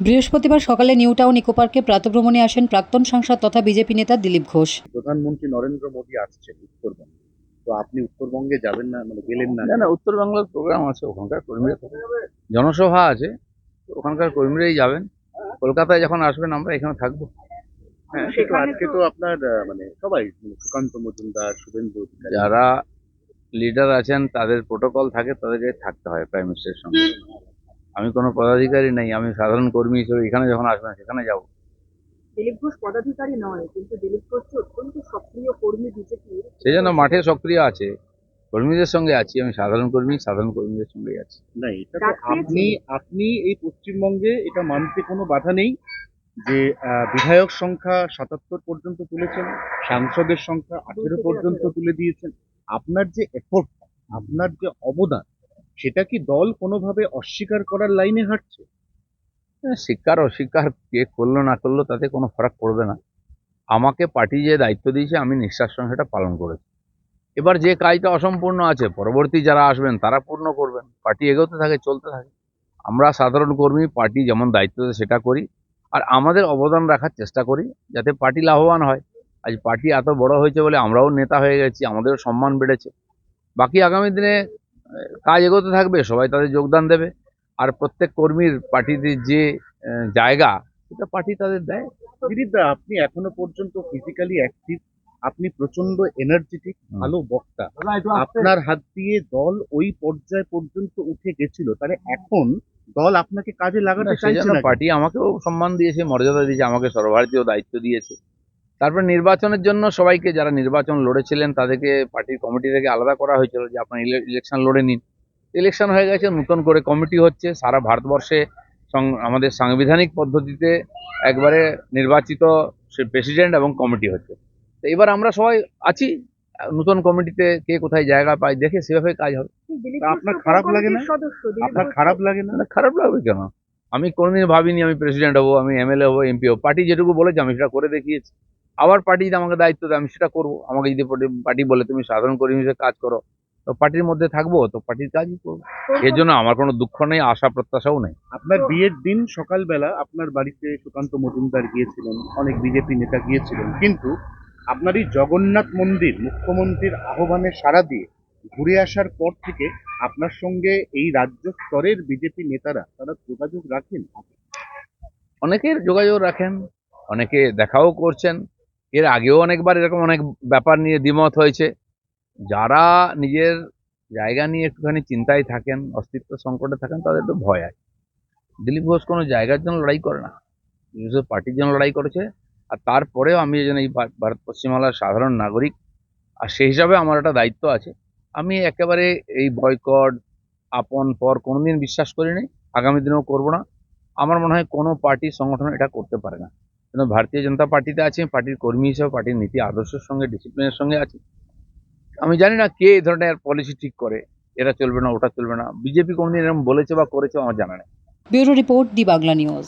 বৃহস্পতিবার সকালে new town eco পার্কে প্রাতভ্রমণে আসেন প্রাক্তন সাংসদ তথা বিজেপি নেতা দিলীপ ঘোষ। প্রধানমন্ত্রী নরেন্দ্র মোদী আসছেন উত্তরবঙ্গে। তো আপনি উত্তরবঙ্গে যাবেন না মানে গেলেন না? না না উত্তর বাংলার প্রোগ্রাম আছে ওখানকার কর্মীরা জনসভা আছে তো ওখানকার কর্মীরাই যাবেন। কলকাতায় যখন আসবেন আমরা এখানে থাকব। হ্যাঁ সেটা আজকে তো আপনার মানে সবাই মানে সুকান্ত মজুমদার শুভেন্দু অধিকারী। যারা লিডার আছেন তাদের প্রোটোকল থাকে তাদেরকে থাকতে হয় প্রাইম মিনিস্টারের সঙ্গে। আমি কোনো পদাধিকারী নাই আমি সাধারণ কর্মী হিসেবে এখানে যখন আসবেন সেখানে যাব। দিলীপ ঘোষ পদাধিকারী নয় কিন্তু দিলীপ ঘোষ অত্যন্ত সক্রিয় কর্মী বিজেপির সেই জন্য মাঠে সক্রিয় আছে। কর্মীদের সঙ্গে আছি আমি সাধারণ কর্মী সাধারণ কর্মীদের সঙ্গেই আছি। না এটা তো আপনি আপনি এই পশ্চিমবঙ্গে এটা মানতে কোনো বাধা নেই যে আহ, বিধায়ক সংখ্যা সাতাত্তর পর্যন্ত তুলেছেন সাংসদের সংখ্যা আঠেরো পর্যন্ত তুলে দিয়েছেন। আপনার যে এফোর্ট আপনার যে অবদান সেটা কি দল কোনোভাবে অস্বীকার করার লাইনে হাঁটছে? হ্যাঁ, স্বীকার অস্বীকার কে করল না করল তাতে কোনো ফারাক পড়বে না। আমাকে পার্টি যে দায়িত্ব দিয়েছে আমি নিঃশ্বাস সঙ্গে সেটা পালন করেছি। এবার যে কাজটা অসম্পূর্ণ আছে পরবর্তী যারা আসবেন তারা পূর্ণ করবেন। পার্টি এগোতে থাকে চলতে থাকে। আমরা সাধারণ কর্মী পার্টি যেমন দায়িত্ব দেয় সেটা করি। আর আমাদের অবদান রাখার চেষ্টা করি যাতে পার্টি লাভবান হয়। আজ পার্টি এত বড় হয়েছে বলে আমরাও নেতা হয়ে গেছি আমাদেরও সম্মান বেড়েছে। বাকি আগামী দিনে কাজ এগোতে থাকবে সবাই তাদের যোগদান দেবে। আর প্রত্যেক কর্মীর পার্টিতে যে জায়গা সেটা পার্টি তাদের দেয়। দিলীপদা আপনি এখনও পর্যন্ত ফিজিক্যালি অ্যাক্টিভ আপনি প্রচণ্ড এনার্জেটিক ভালো বক্তা। আপনার হাত দিয়ে দল ওই পর্যায় পর্যন্ত উঠে গেছিল তাহলে এখন দল আপনাকে কাজে লাগাতে সেই চাইছে না পার্টি আমাকেও সম্মান দিয়েছে মর্যাদা দিয়েছে আমাকে সর্বভারতীয় দায়িত্ব দিয়েছে। তারপর নির্বাচনের জন্য সবাইকে যারা নির্বাচন লড়েছিলেন তাদেরকে পার্টির কমিটি থেকে আলাদা করা হয়েছিল যে আপনার ইলেকশন লড়ে নিন। ইলেকশন হয়ে গেছে নতুন করে কমিটি হচ্ছে। সারা ভারতবর্ষে আমাদের সাংবিধানিক পদ্ধতিতে একবারে নির্বাচিত সে প্রেসিডেন্ট এবং কমিটি হচ্ছে। তো এবার আমরা সবাই আছি। নতুন কমিটিতে কে কোথায় জায়গা পায় দেখে সেভাবে কাজ হবে। আপনার খারাপ লাগে না? আপনার খারাপ লাগে না? খারাপ লাগবে কেন? আমি কোনোদিন ভাবিনি আমি প্রেসিডেন্ট হব আমি এমএলএ হব এমপি হব। পার্টি যেটুকু বলেছে আমি সেটা করে দেখিয়েছি। আবার পার্টি যদি আমাকে দায়িত্ব দেয় আমি সেটা করব। আমাকে যদি পার্টি বলে তুমি সাধারণ কর্মী হিসেবে কাজ করো তো পার্টির মধ্যে থাকব তো পার্টির কাজই করব। এর জন্য আমার কোনো দুঃখ নেই আশা প্রত্যাশাও নেই। আপনার বিয়ের দিন সকালবেলা আপনার বাড়িতে সুকান্ত মজুমদার গিয়েছিলেন অনেক বিজেপি নেতা গিয়েছিলেন কিন্তু আপনার এই জগন্নাথ মন্দির মুখ্যমন্ত্রীর আহ্বানে সাড়া দিয়ে ঘুরে আসার পর থেকে আপনার সঙ্গে এই রাজ্য স্তরের বিজেপি নেতারা তারা যোগাযোগ রাখেন? অনেকের যোগাযোগ রাখেন অনেকে দেখাও করছেন। এর আগেও অনেকবার এরকম অনেক ব্যাপার নিয়ে দ্বিমত হয়েছে। যারা নিজের জায়গা নিয়ে একটুখানি চিন্তায় থাকেন, অস্তিত্ব সংকটে থাকেন, তাদের একটু ভয় আছে দিলীপ ঘোষ কোনো জায়গার জন্য লড়াই করে না। দিলীপ পার্টির জন্য লড়াই করেছে। আর তারপরেও আমি জন্য এই ভারত পশ্চিমবাংলার সাধারণ নাগরিক, আর সেই হিসাবে আমার একটা দায়িত্ব আছে। আমি একেবারে এই বয়কট, আপন, পর কোনোদিন বিশ্বাস করিনি। আগামী দিনেও করব না। আমার মনে হয় কোনো পার্টি সংগঠন এটা করতে পারে না। কিন্তু ভারতীয় জনতা পার্টিতে আছে পার্টির কর্মী হিসেবে, পার্টির নীতি আদর্শের সঙ্গে ডিসিপ্লিনের সঙ্গে আছে আমি জানি না কে এই ধরনের পলিসি ঠিক করে এটা চলবে না, ওটা চলবে না। বিজেপি কোনদিন এরকম বলেছে বা করেছে আমার জানা নেই। Bureau report the Bangla news.